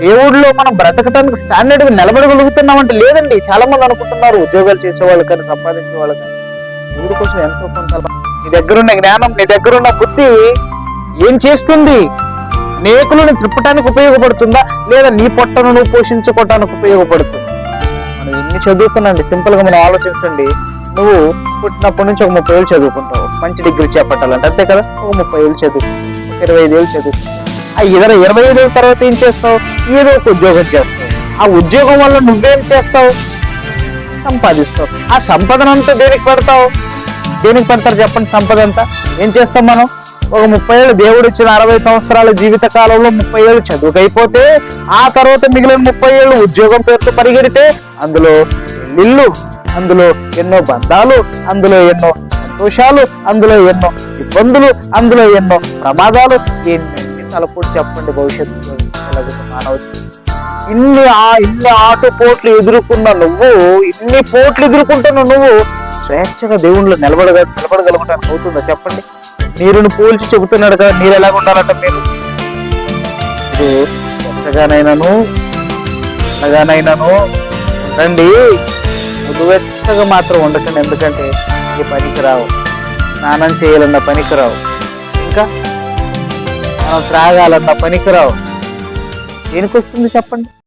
దేవుడిలో మనం బ్రతకటానికి స్టాండర్డ్గా నిలబడగలుగుతున్నామంటే లేదండి. చాలా మంది అనుకుంటున్నారు ఉద్యోగాలు చేసేవాళ్ళు కానీ సంపాదించే వాళ్ళు కానీ. దేవుడి కోసం ఎంతో కొంత నీ దగ్గర ఉన్న జ్ఞానం నీ దగ్గర ఉన్న బుద్ధి ఏం చేస్తుంది? అనేకులను త్రిప్పటానికి ఉపయోగపడుతుందా? లేదా నీ పొట్టను నువ్వు పోషించుకోవటానికి ఉపయోగపడుతుంది? మనం ఎన్ని చదువుకున్నాండి? సింపుల్గా మనం ఆలోచించండి. నువ్వు పుట్టినప్పటి నుంచి ఒక ముప్పై ఏళ్ళు చదువుకుంటావు. మంచి డిగ్రీ చేపట్టాలంటే అంతే కదా? ఒక ముప్పై ఏళ్ళు చదువుకుంటావు. ఇరవై ఐదు ఏళ్ళు చదువుకుంటావు. ఆ ఇరవై ఇరవై ఐదు తర్వాత ఏం చేస్తావు? ఏదో ఒక ఉద్యోగం చేస్తావు. ఆ ఉద్యోగం వల్ల నువ్వేం చేస్తావు? సంపాదిస్తావు. ఆ సంపదనంతా దేనికి పెడతావు? దేనికి పెడతారు చెప్పండి సంపద అంతా? ఏం చేస్తాం మనం? ఒక ముప్పై ఏళ్ళు దేవుడు ఇచ్చిన అరవై సంవత్సరాల జీవిత కాలంలో ముప్పై ఏళ్ళు చదువుకైపోతే ఆ తర్వాత మిగిలిన ముప్పై ఏళ్ళు ఉద్యోగం పేరుతో పరిగెడితే అందులో ఇల్లు అందులో ఎన్నో బంధాలు అందులో ఎన్నో సంతోషాలు అందులో ఎన్నో ఇబ్బందులు అందులో ఎన్నో ప్రమాదాలు ఎన్ని తలపూడి చెప్పండి భవిష్యత్తు మానవ ఇన్ని ఆ ఇన్ని ఆటుపోట్లు ఎదుర్కొన్న నువ్వు ఇన్ని పోట్లు ఎదుర్కొంటున్న నువ్వు స్వేచ్ఛగా దేవుళ్ళు నిలబడగ నిలబడగలగటానికి అవుతుందా చెప్పండి? నీరుని పోల్చి చెబుతున్నాడు కదా నీరు ఎలాగ ఉండాలంట మీరు? ఇది ఎంతగానైనాను ఉండండి. మృదువెచ్చగా మాత్రం ఉండకండి ఎందుకంటే ఈ పనికి రావు. స్నానం చేయాలన్న పనికి రావు. త్రాగాలన్న పనికి రావు దేనికి వస్తుంది చెప్పండి?